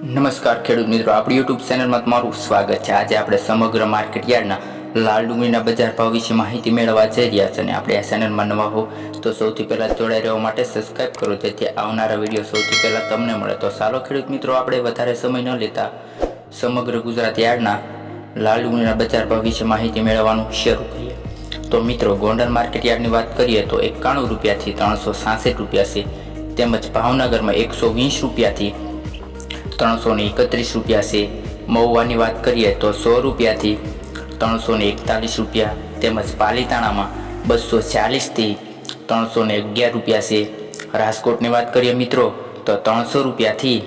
નમસ્કાર ખેડૂત મિત્રો, આપણી યુટ્યુબ ચેનલમાં તમારું સ્વાગત છે. આજે આપણે સમગ્ર માર્કેટ યાર્ડના લાલ ડુંગળીના બજાર ભાવ વિશે માહિતી મેળવવા જઈ રહ્યા છે અને આપણે આ ચેનલમાં નવા હો તો સૌથી પહેલાં જોડાઈ રહેવા માટે સબસ્ક્રાઇબ કરો, જેથી આવનારા વીડિયો સૌથી પહેલાં તમને મળે. તો સારો ખેડૂત મિત્રો, આપણે વધારે સમય ન લેતા સમગ્ર ગુજરાત યાર્ડના લાલ ડુંગળીના બજાર ભાવ વિશે માહિતી મેળવવાનું શરૂ કરીએ. તો મિત્રો, ગોંડલ માર્કેટ યાર્ડની વાત કરીએ તો એકાણું રૂપિયાથી ત્રણસો સાસઠ રૂપિયા છે. તેમજ ભાવનગરમાં એકસો વીસ રૂપિયાથી ત્રણસો ને એકત્રીસ રૂપિયા છે. મહુવાની વાત કરીએ તો સો રૂપિયાથી ત્રણસો ને એકતાલીસ રૂપિયા તેમજ પાલીતાણામાં બસો ચાલીસથી ત્રણસો ને અગિયાર રૂપિયા છે. રાજકોટની વાત કરીએ મિત્રો, તો ત્રણસો રૂપિયાથી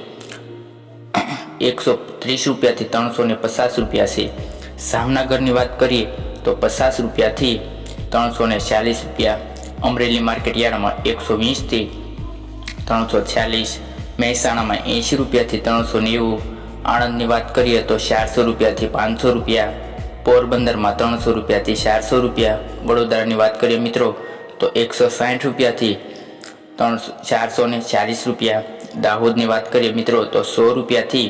એકસો ત્રીસ રૂપિયાથી ત્રણસો ને પચાસ રૂપિયા છે. જામનગરની વાત કરીએ તો પચાસ રૂપિયાથી ત્રણસો ને ચાલીસ રૂપિયા. અમરેલી માર્કેટ યાર્ડમાં એકસો વીસથી ત્રણસો છ્યાલીસ મહેસાણામાં એંશી રૂપિયાથી ત્રણસો નેવું, આણંદની વાત કરીએ તો ચારસો રૂપિયાથી પાંચસો રૂપિયા, પોરબંદરમાં ત્રણસો રૂપિયાથી ચારસો રૂપિયા. વડોદરાની વાત કરીએ મિત્રો, તો એકસો સાઠ રૂપિયાથી ત્રણસો, ચારસો ને ચાલીસ રૂપિયા. દાહોદની વાત કરીએ મિત્રો, તો સો રૂપિયાથી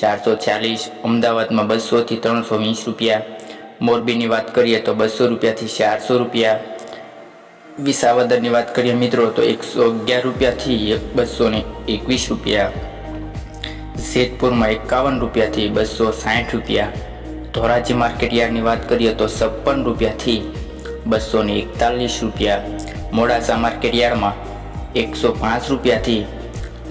ચારસો ચાલીસ, અમદાવાદમાં બસોથી ત્રણસો વીસ રૂપિયા. મોરબીની વાત કરીએ તો બસો રૂપિયાથી ચારસો રૂપિયા. વિસાવદરની વાત કરીએ, મિત્રો, તો એકસો અગિયાર રૂપિયાથી બસો ને એકવીસ રૂપિયા. જેતપુરમાં એકાવન રૂપિયાથી બસો સાઠ રૂપિયા. ધોરાજી માર્કેટ યાર્ડની વાત કરીએ, તો છપ્પન રૂપિયાથી બસો ને એકતાલીસ રૂપિયા. મોડાસા માર્કેટ યાર્ડમાં એકસો પાંચ રૂપિયાથી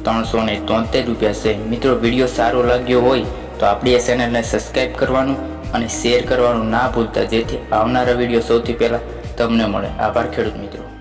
ત્રણસો ને તોતેર રૂપિયા છે. મિત્રો, વીડિયો સારો લાગ્યો હોય તો આપણી આ ચેનલને સબસ્ક્રાઈબ કરવાનું અને શેર કરવાનું ના ભૂલતા, જેથી આવનારા વીડિયો સૌથી પહેલાં તમને મળે. આભાર ખેડૂત મિત્રો.